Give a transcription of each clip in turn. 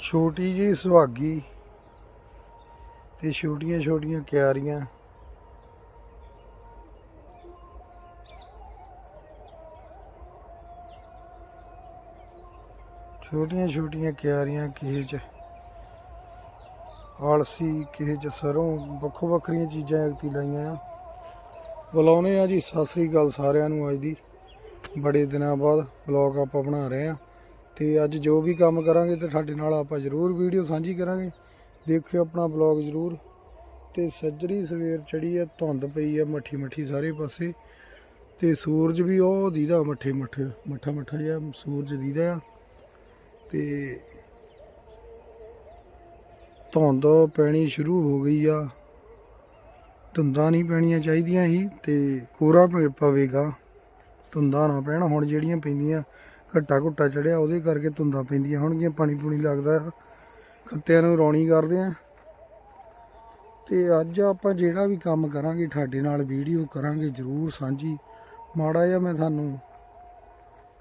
ਛੋਟੀ ਜੀ ਸੁਹਾਗੀ ਤੇ ਛੋਟੀਆਂ ਛੋਟੀਆਂ ਕਿਆਰੀਆਂ। ਛੋਟੀਆਂ ਛੋਟੀਆਂ ਕਿਆਰੀਆਂ ਕਿਸੇ ਚ ਆਲਸੀ, ਕਿਸੇ ਚ ਸਰੋਂ, ਵੱਖੋ ਵੱਖਰੀਆਂ ਚੀਜ਼ਾਂ ਐਕਤੀ ਲਾਈਆਂ ਆ। ਬੁਲਾਉਨੇ ਆ ਜੀ, ਸਤਿ ਸ੍ਰੀ ਅਕਾਲ ਸਾਰਿਆਂ ਨੂੰ। ਅੱਜ ਦੀ ਬੜੇ ਦਿਨਾਂ ਬਾਅਦ ਵਲੌਗ ਆਪਾਂ ਬਣਾ ਰਹੇ ਆ। ਤੇ ਅੱਜ ਜੋ ਵੀ ਕੰਮ ਕਰਾਂਗੇ ਤੇ ਤੁਹਾਡੇ ਨਾਲ ਆਪਾਂ ਜ਼ਰੂਰ ਵੀਡੀਓ ਸਾਂਝੀ ਕਰਾਂਗੇ। ਦੇਖਿਓ ਆਪਣਾ ਵਲੌਗ ਜ਼ਰੂਰ। ਤੇ ਸੱਜਰੀ ਸਵੇਰ ਚੜੀ ਆ, ਧੁੰਦ ਪਈ ਆ ਮੱਠੀ ਮੱਠੀ ਸਾਰੇ ਪਾਸੇ। ਤੇ ਸੂਰਜ ਵੀ ਉਹ ਦੀਦਾ ਮੱਠੇ ਮੱਠੇ, ਮੱਠਾ ਮੱਠਾ ਜਿਹਾ ਸੂਰਜ ਦੀਦਾ ਆ। ਤੇ ਧੁੰਦ ਪੈਣੀ ਸ਼ੁਰੂ ਹੋ ਗਈ ਆ। ਧੁੰਦਾਂ ਨਹੀਂ ਪੈਣੀਆਂ ਚਾਹੀਦੀਆਂ ਸੀ ਤੇ ਕੋਰਾ ਪਵੇਗਾ ਧੁੰਦਾਂ ਨਾ ਪੈਣ, ਹੁਣ ਜਿਹੜੀਆਂ ਪੈਂਦੀਆਂ ਘੱਟਾ ਘੁੱਟਾ ਚੜਿਆ, ਉਹਦੇ ਕਰਕੇ ਧੁੰਦਾਂ ਪੈਂਦੀਆਂ ਹੋਣਗੀਆਂ, ਪਾਣੀ ਪੂਣੀ ਲੱਗਦਾ। ਆ ਖੱਤਿਆਂ ਨੂੰ ਰੌਣੀ ਕਰਦੇ ਆ। ਤੇ ਅੱਜ ਆਪਾਂ ਜਿਹੜਾ ਵੀ ਕੰਮ ਕਰਾਂਗੇ, ਤੁਹਾਡੇ ਨਾਲ ਵੀਡੀਓ ਕਰਾਂਗੇ, ਜ਼ਰੂਰ ਸਾਂਝੀ। ਮਾੜਾ ਜਿਹਾ ਮੈਂ ਤੁਹਾਨੂੰ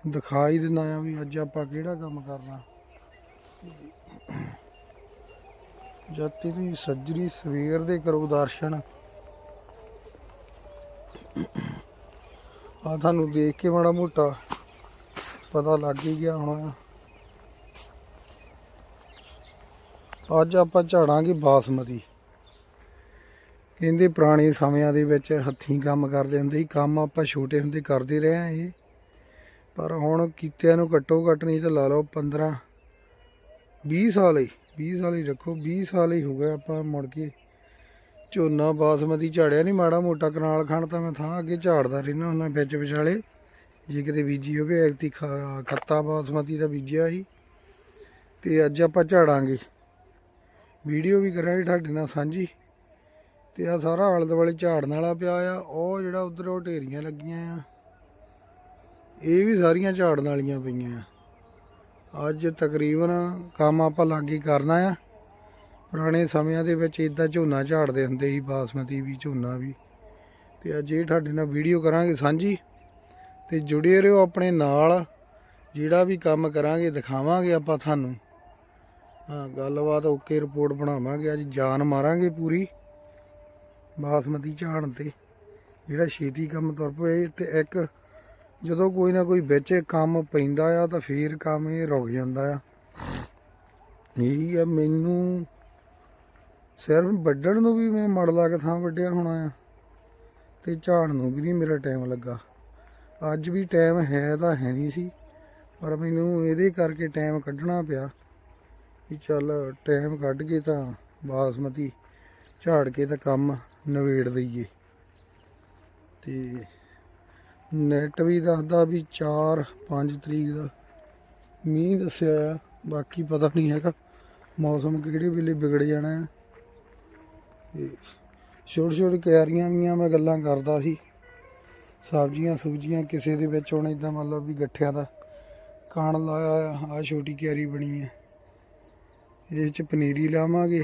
ਦਿਖਾ ਹੀ ਦਿੰਦਾ ਆ ਵੀ ਅੱਜ ਆਪਾਂ ਕਿਹੜਾ ਕੰਮ ਕਰਨਾ। ਜਦ ਦੀ ਸੱਜਰੀ ਸਵੇਰ ਦੇ ਕਰੋ ਦਰਸ਼ਨ। ਆ ਤੁਹਾਨੂੰ ਦੇਖ ਕੇ ਮਾੜਾ ਮੋਟਾ ਪਤਾ ਲੱਗ ਹੀ ਗਿਆ ਹੋਣਾ ਅੱਜ ਆਪਾਂ ਝਾੜਾਂਗੇ ਬਾਸਮਤੀ। ਕਹਿੰਦੇ ਪੁਰਾਣੇ ਸਮਿਆਂ ਦੇ ਵਿੱਚ ਹੱਥੀਂ ਕੰਮ ਕਰਦੇ ਹੁੰਦੇ ਸੀ, ਕੰਮ ਆਪਾਂ ਛੋਟੇ ਹੁੰਦੇ ਕਰਦੇ ਰਹੇ ਆ ਇਹ। ਪਰ ਹੁਣ ਕੀਤਿਆਂ ਨੂੰ ਘੱਟੋ ਘੱਟ ਨਹੀਂ ਤਾਂ ਲਾ ਲਓ 15 20 ਸਾਲ ਹੀ 20 ਸਾਲ ਹੀ ਰੱਖੋ 20 ਸਾਲ ਹੀ ਹੋ ਗਏ ਆਪਾਂ ਮੁੜ ਕੇ। ਝੋਨਾ ਬਾਸਮਤੀ ਝਾੜਿਆ ਨਹੀਂ ਮਾੜਾ ਮੋਟਾ ਕਨਾਲ ਖਾਣ ਤਾਂ ਮੈਂ ਥਾਂ ਅੱਗੇ ਝਾੜਦਾ ਰਹਿਣਾ ਹੁੰਦਾ ਵਿੱਚ ਵਿਚਾਲੇ। ਜੇ ਕਿਤੇ ਬੀਜੀ ਹੋਵੇ ਐਕਤੀ ਖਾ- ਖੱਤਾ ਬਾਸਮਤੀ ਦਾ ਬੀਜਿਆ ਸੀ। ਤੇ ਅੱਜ ਆਪਾਂ ਝਾੜਾਂਗੇ। ਵੀਡੀਓ ਵੀ ਕਰਾਂਗੇ ਤੁਹਾਡੇ ਨਾਲ ਸਾਂਝੀ। ਤੇ ਆ ਸਾਰਾ ਆਲੇ ਦੁਆਲੇ ਝਾੜਨ ਵਾਲਾ ਪਿਆ ਆ। ਉਹ ਜਿਹੜਾ ਉਧਰ ਉਹ ਢੇਰੀਆਂ ਲੱਗੀਆਂ ਆ। ਇਹ ਵੀ ਸਾਰੀਆਂ ਝਾੜਨ ਵਾਲੀਆਂ ਪਈਆਂ ਆ। ਅੱਜ ਤਕਰੀਬਨ ਕੰਮ ਆਪਾਂ ਲਾਗੇ ਕਰਨਾ ਆ। ਪੁਰਾਣੇ ਸਮਿਆਂ ਦੇ ਵਿੱਚ ਇਦਾਂ ਝੋਨਾ ਝਾੜਦੇ ਹੁੰਦੇ ਸੀ, ਬਾਸਮਤੀ ਵੀ, ਝੋਨਾ ਵੀ। ਤੇ ਅੱਜ ਇਹ ਤੁਹਾਡੇ ਨਾਲ ਵੀਡੀਓ ਕਰਾਂਗੇ ਸਾਂਝੀ। ਤੇ ਜੁੜੇ ਰਹੋ ਆਪਣੇ ਨਾਲ। ਜਿਹੜਾ ਵੀ ਕੰਮ ਕਰਾਂਗੇ, ਦਿਖਾਵਾਂਗੇ ਆਪਾਂ ਤੁਹਾਨੂੰ। ਹਾਂ, ਗੱਲਬਾਤ ਓਕੇ ਰਿਪੋਰਟ ਬਣਾਵਾਂਗੇ। ਅੱਜ ਜਾਨ ਮਾਰਾਂਗੇ ਪੂਰੀ। ਬਾਸਮਤੀ ਝਾੜਨ ਤੇ। ਜਿਹੜਾ ਛੇਤੀ ਕੰਮ ਤੁਰ ਪਏ ਤੇ ਇੱਕ ਜਦੋਂ ਕੋਈ ਨਾ ਕੋਈ ਵਿੱਚ ਕੰਮ ਪੈਂਦਾ ਆ, ਤਾਂ ਫੇਰ ਕੰਮ ਇਹ ਰੁਕ ਜਾਂਦਾ ਆ। ਇਹ ਆ, ਮੈਨੂੰ ਸਿਰਫ ਵੱਢਣ ਨੂੰ ਵੀ ਮੈਂ ਮੜ ਲਾ ਕੇ ਥਾਂ ਵੱਢਿਆ ਹੋਣਾ ਆ। ਤੇ ਝਾੜਨ ਨੂੰ ਵੀ ਨਹੀਂ ਮੇਰਾ ਟਾਈਮ ਲੱਗਾ। ਅੱਜ ਵੀ ਟਾਈਮ ਹੈ ਤਾਂ ਹੈ ਨਹੀਂ ਸੀ, ਪਰ ਮੈਨੂੰ ਇਹਦੇ ਕਰਕੇ ਟਾਈਮ ਕੱਢਣਾ ਪਿਆ ਵੀ ਚੱਲ ਟਾਈਮ ਕੱਢ ਕੇ ਤਾਂ ਬਾਸਮਤੀ ਝਾੜ ਕੇ ਤਾਂ ਕੰਮ ਨਵੇੜ ਦਈਏ। ਤੇ ਨੈਟ ਵੀ ਦੱਸਦਾ ਵੀ 4 5 ਤਰੀਕ ਦਾ ਮੀਂਹ ਦੱਸਿਆ ਆ, ਬਾਕੀ ਪਤਾ ਨਹੀਂ ਹੈਗਾ ਮੌਸਮ ਕਿਹੜੇ ਵੇਲੇ ਵਿਗੜ ਜਾਣਾ ਆ। ਛੋਟੇ ਛੋਟੇ ਕਿਆਰੀਆਂ ਵੀਆਂ ਮੈਂ ਗੱਲਾਂ ਕਰਦਾ ਸੀ। ਸਬਜ਼ੀਆਂ ਸੁਬਜ਼ੀਆਂ ਕਿਸੇ ਦੇ ਵਿੱਚ ਹੁਣ ਇਦਾਂ ਮਤਲਬ ਵੀ ਗੱਠਿਆਂ ਦਾ ਕਾਣ ਲਾਇਆ ਆ, ਆਹ ਛੋਟੀ ਕਿਆਰੀ ਬਣੀ ਹੈ ਇਹ ਚ ਪਨੀਰੀ ਲਾਵਾਂਗੇ।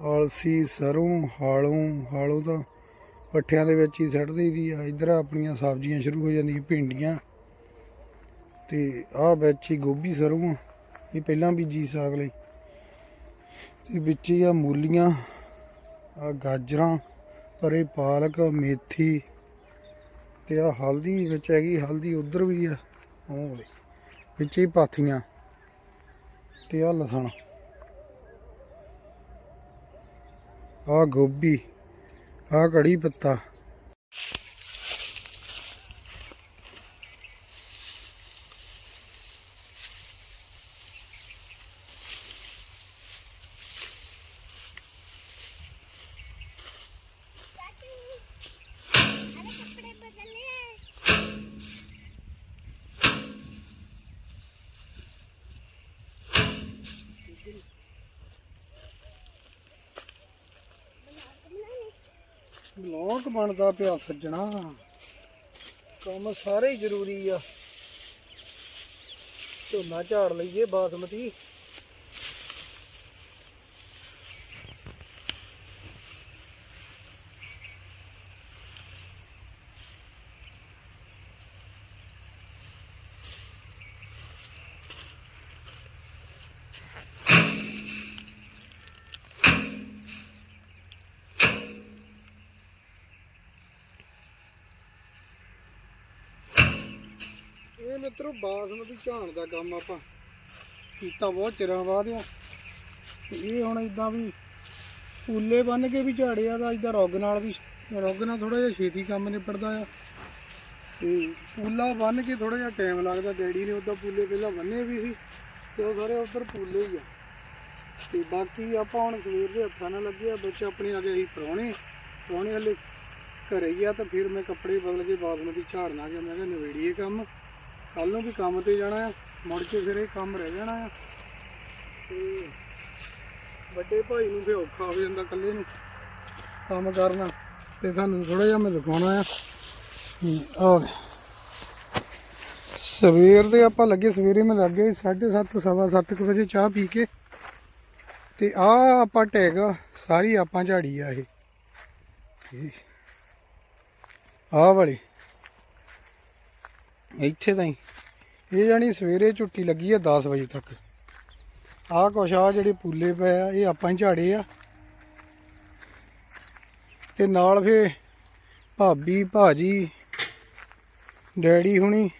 ਆਲਸੀ, ਸਰੋਂ, ਹਾਲੋਂ ਹਾਲੋਂ ਤਾਂ ਪੱਠਿਆਂ ਦੇ ਵਿੱਚ ਹੀ ਸੱਟ ਦਈਦੀ ਆ। ਇੱਧਰ ਆਪਣੀਆਂ ਸਬਜ਼ੀਆਂ ਸ਼ੁਰੂ ਹੋ ਜਾਂਦੀਆਂ, ਭਿੰਡੀਆਂ। ਤੇ ਆਹ ਵਿੱਚ ਹੀ ਗੋਭੀ, ਸਰੋਂ ਆ। ਇਹ ਪਹਿਲਾਂ ਬੀਜੀ ਸਾਗ ਲਈ। ਤੇ ਵਿੱਚ ਹੀ ਆ ਮੂਲੀਆਂ, ਆ ਗਾਜਰਾਂ, ਪਰੇ ਪਾਲਕ, ਮੇਥੀ ਤੇ ਆ ਹਲਦੀ ਵਿੱਚ ਹੈਗੀ, ਹਲਦੀ ਉਧਰ ਵੀ ਆ, ਉਹ ਵਿੱਚ ਹੀ ਪਾਥੀਆਂ, ਤੇ ਆ ਲਸਣ ਆ ਗੋਭੀ ਆ ਕੜੀ ਪੱਤਾ ਬਲੌਕ ਬਣਦਾ ਪਿਆ ਸੱਜਣਾ। ਕੰਮ ਸਾਰੇ ਹੀ ਜ਼ਰੂਰੀ ਆ। ਝੋਨਾ ਝਾੜ ਲਈਏ ਬਾਸਮਤੀ। ਮਿੱਤਰੋ, ਬਾਸਮਤੀ ਝਾਣ ਦਾ ਕੰਮ ਆਪਾਂ ਕੀਤਾ ਬਹੁਤ ਚਿਰਾਂ ਬਾਅਦ ਆ। ਤੇ ਇਹ ਹੁਣ ਇਦਾਂ ਵੀ ਪੂਲੇ ਬੰਨ ਕੇ ਵੀ ਝਾੜਿਆ ਦਾ ਇਦਾਂ ਰੁੱਗ ਨਾਲ ਵੀ ਰੁੱਗ ਨਾਲ ਥੋੜਾ ਜਿਹਾ ਛੇਤੀ ਕੰਮ ਨਿਪਟਦਾ ਆ। ਤੇ ਪੂਲਾ ਬੰਨ ਕੇ ਥੋੜਾ ਜਿਹਾ ਟਾਈਮ ਲੱਗਦਾ, ਡੈਡੀ ਨੇ ਉਦਾਂ ਪੂਲੇ ਪਹਿਲਾਂ ਬੰਨੇ ਵੀ ਸੀ ਤੇ ਉਹ ਸਾਰੇ ਉੱਧਰ ਪੂਲੇ ਹੀ ਆ। ਤੇ ਬਾਕੀ ਆਪਾਂ ਹੁਣ ਸਵੇਰ ਦੇ ਹੱਥਾਂ ਨਾਲ ਲੱਗੇ ਆ ਬੱਚੇ ਆਪਣੇ ਆ ਗਏ ਅਸੀਂ ਪ੍ਰਾਹੁਣੇ ਪ੍ਰਾਹੁਣੇ ਵਾਲੇ ਘਰੇ ਗਿਆ ਤਾਂ ਫਿਰ ਮੈਂ ਕੱਪੜੇ ਬਦਲ ਕੇ ਬਾਸਮਤੀ ਝਾੜਨਾ ਗਿਆ। ਮੈਂ ਕਿਹਾ ਨਵੇੜੀਏ ਕੰਮ। ਕੱਲ ਨੂੰ ਵੀ ਕੰਮ ਤੇ ਜਾਣਾ ਆ, ਮੁੜ ਕੇ ਫਿਰ ਇਹ ਕੰਮ ਰਹਿ ਜਾਣਾ ਆ। ਤੇ ਵੱਡੇ ਭਾਈ ਨੂੰ ਫਿਰ ਔਖਾ ਹੋ ਜਾਂਦਾ ਇਕੱਲੇ ਨੂੰ ਕੰਮ ਕਰਨਾ, ਤੇ ਤੁਹਾਨੂੰ ਥੋੜਾ ਜਿਹਾ ਮੈਂ ਦਿਖਾਉਣਾ ਆ। ਆ ਸਵੇਰ ਦੇ ਆਪਾਂ ਲੱਗੇ, ਸਵੇਰੇ ਮੈਂ ਲੱਗੇ 7:30 ਸਵਾ ਸੱਤ ਕੁ ਵਜੇ ਚਾਹ ਪੀ ਕੇ। ਤੇ ਆ ਆਪਾਂ ਟੈਗ, ਸਾਰੀ ਆਪਾਂ ਝਾੜੀ ਆ ਇਹ। ਆ ਆਹ ਵਾਲੀ। ਇੱਥੇ ਤਾਈਂ। ਇਹ ਜਾਨੀ ਸਵੇਰੇ ਝੁੱਟੀ ਲੱਗੀ ਆ 10 ਵਜੇ ਤੱਕ। ਆਹ ਕੁਛ ਆ ਜਿਹੜੇ ਪੂਲੇ ਪਏ ਆ, ਇਹ ਆਪਾਂ ਹੀ ਝਾੜੇ ਆ। ਤੇ ਨਾਲ ਫੇ ਭਾਬੀ, ਭਾਜੀ, ਡੈਡੀ ਹੁਣੀ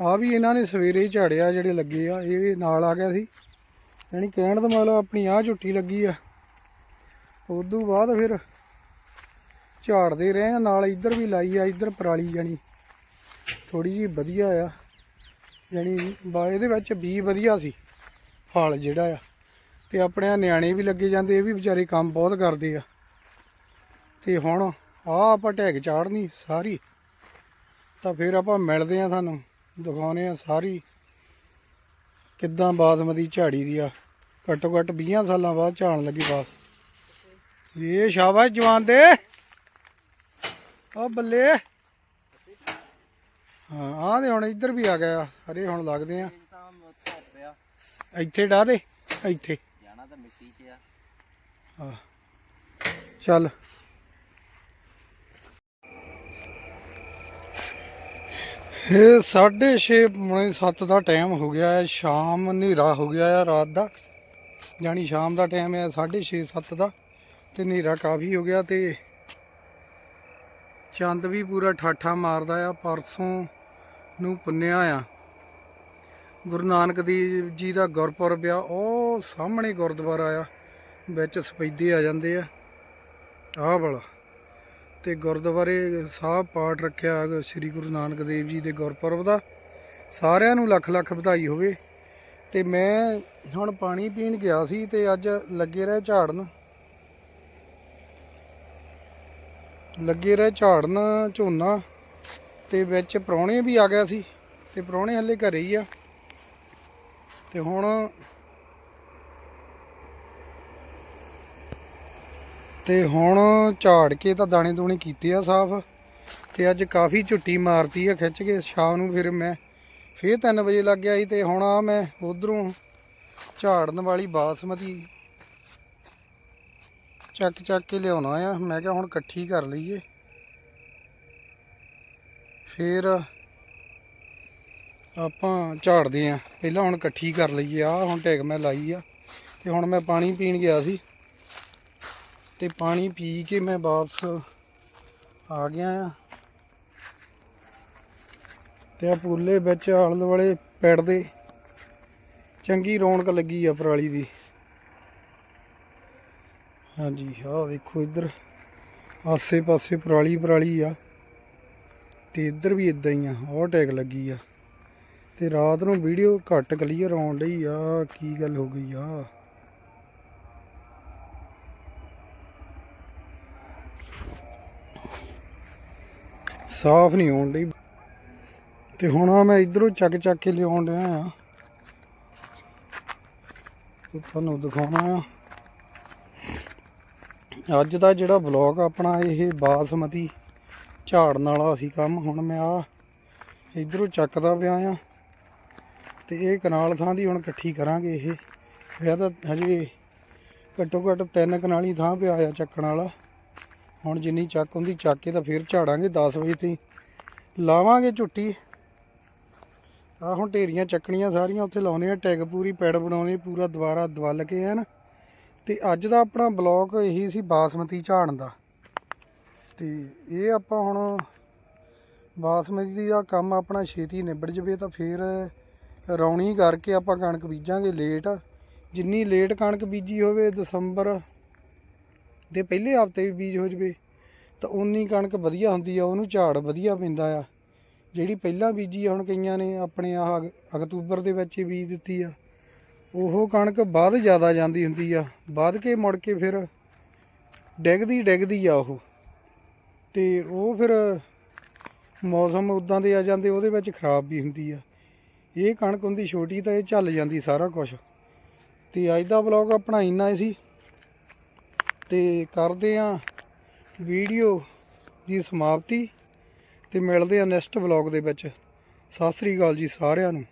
ਆ ਵੀ ਇਹਨਾਂ ਨੇ ਸਵੇਰੇ ਹੀ ਝਾੜਿਆ ਜਿਹੜੇ ਲੱਗੇ ਆ, ਇਹ ਵੀ ਨਾਲ ਆ ਗਿਆ ਸੀ। ਯਾਨੀ ਕਹਿਣ ਦਾ ਮਤਲਬ ਆਪਣੀ ਆ ਝੁੱਟੀ ਲੱਗੀ ਆ। ਉਦੋਂ ਬਾਅਦ ਫਿਰ ਝਾੜਦੇ ਰਹੇ ਨਾਲ ਇੱਧਰ ਵੀ ਲਾਈ ਆ, ਇੱਧਰ ਪਰਾਲੀ ਜਾਣੀ। ਥੋੜੀ ਜੀ ਵਧੀਆ ਆ। ਜਾਣੀ ਇਹਦੇ ਵਿੱਚ ਬੀ ਵਧੀਆ ਸੀ, ਫਲ ਜਿਹੜਾ ਆ। ਤੇ ਆਪਣੇ ਆਹ ਨਿਆਣੇ ਵੀ ਲੱਗੇ ਜਾਂਦੇ, ਇਹ ਵੀ ਵਿਚਾਰੇ ਕੰਮ ਬਹੁਤ ਕਰਦੇ ਆ। ਤੇ ਹੁਣ ਆ ਆਪਾਂ ਢੈਗ ਚਾੜਨੀ ਸਾਰੀ, ਤਾਂ ਫਿਰ ਆਪਾਂ ਮਿਲਦੇ ਆ ਤੁਹਾਨੂੰ ਦਿਖਾਉਨੇ ਆ ਸਾਰੀ, ਕਿੱਦਾਂ ਬਾਸਮਤੀ ਝਾੜੀ ਦੀ ਆ। ਘੱਟੋ ਘੱਟ 20 ਸਾਲਾਂ ਬਾਅਦ ਝਾੜਨ ਲੱਗੀ ਬਾਸ। ਇਹ ਸ਼ਾਬਾਸ਼ ਜਵਾਨ ਦੇ। ਆ ਬੱਲੇ। ਹਾਂ ਆਹ ਦੇ ਹੁਣ ਇੱਧਰ ਵੀ ਆ ਗਿਆ ਹਰੇ ਹੁਣ ਲੱਗਦੇ ਆ। ਇੱਥੇ ਡਾ ਦੇ ਇੱਥੇ। ਜਾਣਾ ਤਾਂ ਮਿੱਟੀ 'ਚ ਆ। ਚੱਲ। ਇਹ 6:30 ਪੌਣੇ 7 ਦਾ ਟਾਈਮ ਹੋ ਗਿਆ ਹੈ ਸ਼ਾਮ ਹਨੇਰਾ ਹੋ ਗਿਆ ਹੈ ਰਾਤ ਦਾ। ਜਾਣੀ ਸ਼ਾਮ ਦਾ ਟਾਈਮ ਹੈ 6:30 7 ਦਾ ਤੇ ਹਨੇਰਾ ਕਾਫੀ ਹੋ ਗਿਆ ਤੇ ਚੰਦ ਵੀ ਪੂਰਾ ਠਾਠਾ ਮਾਰਦਾ ਆ ਪਰਸੋਂ ਨੂੰ ਪੁੰਨਿਆ ਆ। ਗੁਰੂ ਨਾਨਕ ਦੇਵ ਜੀ ਦਾ ਗੁਰਪੁਰਬ ਆ, ਉਹ ਸਾਹਮਣੇ ਗੁਰਦੁਆਰਾ ਆ, ਵਿੱਚ ਸਪੈਦੇ ਆ ਜਾਂਦੇ ਆ। ਆਹ ਵਾਲਾ। ਤੇ ਗੁਰਦੁਆਰੇ ਸਾਹਿਬ ਪਾਠ ਰੱਖਿਆ ਸ੍ਰੀ ਗੁਰੂ ਨਾਨਕ ਦੇਵ ਜੀ ਦੇ ਗੁਰਪੁਰਬ ਦਾ। ਸਾਰਿਆਂ ਨੂੰ ਲੱਖ ਲੱਖ ਵਧਾਈ ਹੋਵੇ। ਤੇ ਮੈਂ ਹੁਣ ਪਾਣੀ ਪੀਣ ਗਿਆ ਸੀ ਤੇ ਅੱਜ ਲੱਗੇ ਰਹੇ ਝਾੜਨ। ਲੱਗੇ ਰਹੇ ਝਾੜਨ ਝੋਨਾ। ਤੇ ਵਿੱਚ ਪ੍ਰਾਹੁਣੇ ਵੀ ਆ ਗਿਆ ਸੀ ਤੇ ਪ੍ਰਾਹੁਣੇ ਹੱਲੇ ਘਰੇ ਹੀ ਆ। ਤੇ ਹੁਣ ਤੇ ਹੁਣ ਝਾੜ ਕੇ ਤਾਂ ਦਾਣੇ ਦੂਣੇ ਕੀਤੇ ਆ ਸਾਫ਼। ਤੇ ਅੱਜ ਕਾਫੀ ਝੁੱਟੀ ਮਾਰਤੀ ਆ ਖਿੱਚ ਕੇ ਸ਼ਾਮ ਨੂੰ ਫਿਰ ਮੈਂ ਫੇਰ 3 ਵਜੇ ਲੱਗ ਗਿਆ ਸੀ ਤੇ ਹੁਣ ਆ ਮੈਂ ਉਧਰੋਂ ਝਾੜਨ ਵਾਲੀ ਬਾਸਮਤੀ ਚੱਕ ਚੱਕ ਕੇ ਲਿਆਉਣਾ ਆ। ਮੈਂ ਕਿਹਾ ਹੁਣ ਇਕੱਠੀ ਕਰ ਲਈਏ। ਫਿਰ ਆਪਾਂ ਝਾੜਦੇ ਆ। ਪਹਿਲਾਂ ਹੁਣ ਇਕੱਠੀ ਕਰ ਲਈਏ। ਆ ਹੁਣ ਟੈਗ ਮੈਂ ਲਾਈ ਆ ਤੇ ਹੁਣ ਮੈਂ ਪਾਣੀ ਪੀਣ ਗਿਆ ਸੀ। ਤੇ ਪਾਣੀ ਪੀ ਕੇ ਮੈਂ ਵਾਪਸ ਆ ਗਿਆ ਆ। ਤੇ ਆ ਪੂਲੇ ਵਿੱਚ ਆਲੇ ਦੁਆਲੇ ਪੈੜਦੇ ਚੰਗੀ ਰੌਣਕ ਲੱਗੀ ਆ ਪਰਾਲੀ ਦੀ। ਹਾਂਜੀ, ਆਹ ਦੇਖੋ ਇੱਧਰ। ਆਸੇ ਪਾਸੇ ਪਰਾਲੀ ਪਰਾਲੀ ਆ। ਤੇ ਇੱਧਰ ਵੀ ਇਦਾਂ ਹੀ ਆ ਉਹ ਟੈਗ ਲੱਗੀ ਆ। ਤੇ ਰਾਤ ਨੂੰ ਵੀਡੀਓ ਘੱਟ ਕਲੀਅਰ ਆਉਣ ਲਈ ਆ, ਕੀ ਗੱਲ ਹੋ ਗਈ ਆ? ਸਾਫ਼ ਨਹੀਂ ਹੋਣ ਡਈ। ਤੇ ਹੁਣ ਆ ਮੈਂ ਇਧਰੋਂ ਚੱਕ ਚੱਕ ਕੇ ਲਿਆਉਣ ਡਿਆ ਆ। ਤੁਹਾਨੂੰ ਦਿਖਾਉਣਾ ਆ। ਅੱਜ ਦਾ ਜਿਹੜਾ ਵਲੌਗ ਆਪਣਾ, ਇਹ ਬਾਸਮਤੀ ਝਾੜਨ ਵਾਲਾ ਸੀ ਕੰਮ, ਹੁਣ ਮੈਂ ਆ ਇਧਰੋਂ ਚੱਕਦਾ ਪਿਆ ਆ ਤੇ ਇਹ ਕਨਾਲ ਥਾਂ ਦੀ ਹੁਣ ਇਕੱਠੀ ਕਰਾਂਗੇ ਇਹ। ਇਹ ਤਾਂ ਹਜੇ ਘੱਟੋ ਘੱਟ ਤਿੰਨ ਕਨਾਲੀ ਥਾਂ ਪਿਆ ਆ ਚੱਕਣ ਵਾਲਾ। ਹੁਣ ਜਿੰਨੀ ਚੱਕ ਹੁੰਦੀ ਚੱਕ ਕੇ ਤਾਂ ਫੇਰ ਝਾੜਾਂਗੇ 10 ਵਜੇ ਤੇ ਲਾਵਾਂਗੇ ਝੁੱਟੀ। ਆ ਹੁਣ ਢੇਰੀਆਂ ਚੱਕਣੀਆਂ ਸਾਰੀਆਂ, ਉੱਥੇ ਲਾਉਣੇ ਆ ਟੈਗ ਪੂਰੀ, ਪੈੜ ਬਣਾਉਣੇ ਪੂਰਾ ਦੁਬਾਰਾ ਦਵਲ ਕੇ ਐਨ। ਤੇ ਅੱਜ ਦਾ ਆਪਣਾ ਬਲੌਗ ਇਹੀ ਸੀ ਬਾਸਮਤੀ ਝਾੜਨ ਦਾ। ਤੇ ਇਹ ਆਪਾਂ ਹੁਣ ਬਾਸਮਤੀ ਦਾ ਕੰਮ ਆਪਣਾ ਛੇਤੀ ਨਿਬੜ ਜਵੇ ਤਾਂ ਫੇਰ ਰੌਣੀ ਕਰਕੇ ਆਪਾਂ ਕਣਕ ਬੀਜਾਂਗੇ ਲੇਟ ਜਿੰਨੀ ਲੇਟ ਕਣਕ ਬੀਜੀ ਹੋਵੇ ਦਸੰਬਰ ਦੇ ਪਹਿਲੇ ਹਫ਼ਤੇ ਵੀ ਬੀਜ ਹੋ ਜਵੇ, ਤਾਂ ਉਨੀ ਕਣਕ ਵਧੀਆ ਹੁੰਦੀ ਆ, ਉਹਨੂੰ ਝਾੜ ਵਧੀਆ ਪੈਂਦਾ ਆ। ਜਿਹੜੀ ਪਹਿਲਾਂ ਬੀਜੀ ਆ, ਹੁਣ ਕਈਆਂ ਨੇ ਆਪਣੇ ਆਹ ਅਕ- ਅਕਤੂਬਰ ਦੇ ਵਿੱਚ ਹੀ ਬੀਜ ਦਿੱਤੀ ਆ। ਉਹ ਕਣਕ ਬਾਅਦ ਜ਼ਿਆਦਾ ਜਾਂਦੀ ਹੁੰਦੀ ਆ ਬਾਅਦ ਕੇ ਮੁੜ ਕੇ ਫਿਰ ਡਿੱਗਦੀ ਡਿੱਗਦੀ ਆ ਉਹ। ਤੇ ਉਹ ਫਿਰ ਮੌਸਮ ਉਦਾਂ ਦੇ ਆ ਜਾਂਦੇ, ਉਹਦੇ ਵਿੱਚ ਖਰਾਬ ਵੀ ਹੁੰਦੀ ਆ। ਇਹ ਕਣਕ ਹੁੰਦੀ ਛੋਟੀ ਤਾਂ ਇਹ ਝੱਲ ਜਾਂਦੀ ਸਾਰਾ ਕੁਝ ਤੇ ਅੱਜ ਦਾ ਵਲੌਗ ਆਪਣਾ ਇੰਨਾ ਹੀ ਸੀ। ਤੇ ਕਰਦੇ ਆ ਵੀਡੀਓ ਦੀ ਸਮਾਪਤੀ। ਤੇ ਮਿਲਦੇ ਆ ਨੈਕਸਟ ਵਲੌਗ ਦੇ ਵਿੱਚ। ਸਤਿ ਸ੍ਰੀ ਅਕਾਲ ਜੀ ਸਾਰਿਆਂ ਨੂੰ।